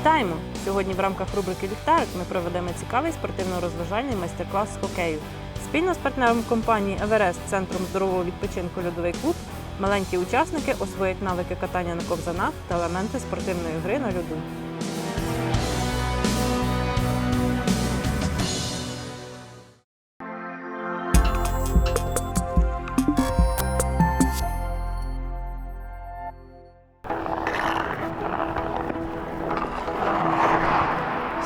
Вітаємо! Сьогодні в рамках рубрики Ліхтарик ми проведемо цікавий спортивно-розважальний майстер-клас з хокею. Спільно з партнером компанії Еверест Центром здорового відпочинку Льодовий клуб маленькі учасники освоять навики катання на ковзанах та елементи спортивної гри на льоду.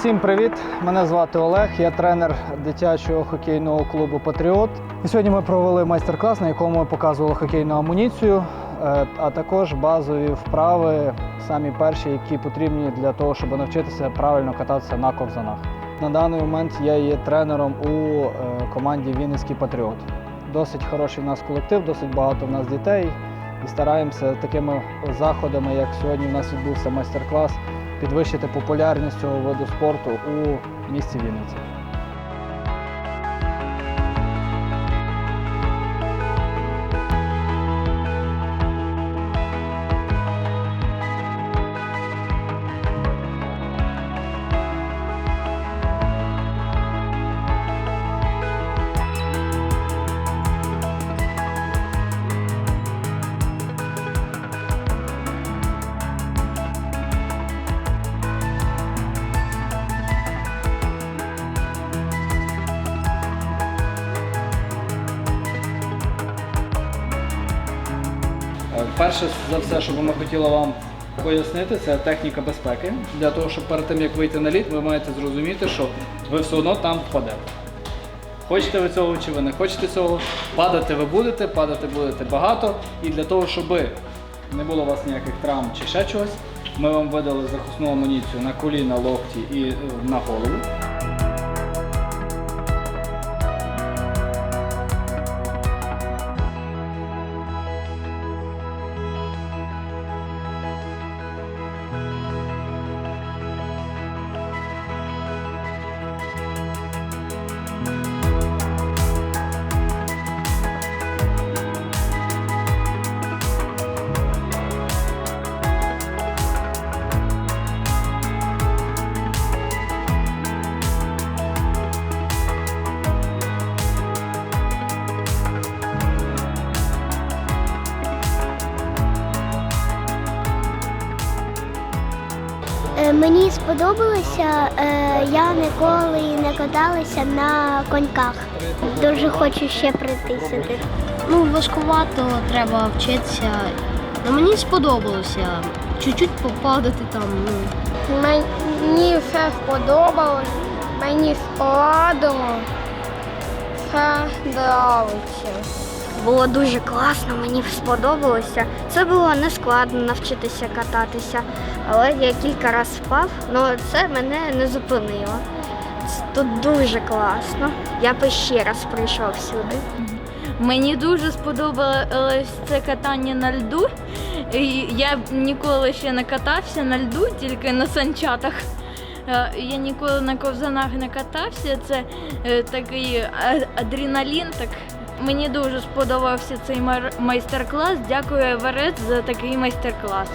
Всім привіт! Мене звати Олег, я тренер дитячого хокейного клубу Патріот. І сьогодні ми провели майстер-клас, на якому ми показували хокейну амуніцію, е, а також базові вправи, самі перші, які потрібні для того, щоб навчитися правильно кататися на ковзанах. На даний момент я є тренером у е, команді Вінницький Патріот. Досить хороший в нас колектив, досить багато в нас дітей. І стараємося такими заходами, як сьогодні в нас відбувся майстер-клас, підвищити популярність цього виду спорту у місті Вінниці. Перше за все, що би ми хотіли вам пояснити, це техніка безпеки. Для того, щоб перед тим як вийти на лід, ви маєте зрозуміти, що ви все одно там впадете. Хочете ви цього чи ви не хочете цього, падати ви будете, падати будете багато. І для того, щоб не було у вас ніяких травм чи ще чогось, ми вам видали захисну амуніцію на коліна, локті і е, на голову. Мені сподобалося, е, я ніколи не каталася на коньках. Дуже хочу ще прийти сюди. Ну, важкувато треба вчитися. Ну, мені сподобалося. Чуть-чуть попадати там. Ну. Мені все сподобалось, мені складно, все подобається. Було дуже класно, мені сподобалося. Це було не складно навчитися кататися, але я кілька разів впав, але це мене не зупинило. Тут дуже класно. Я би ще раз прийшов сюди. Мені дуже сподобалось це катання на льду. Я ніколи ще не катався на льду, тільки на санчатах. Е, Я ніколи на ковзанах не катався. Це е, такий адреналін. Так. Мені дуже сподобався цей майстер-клас. Дякую Верет за такий майстер-клас.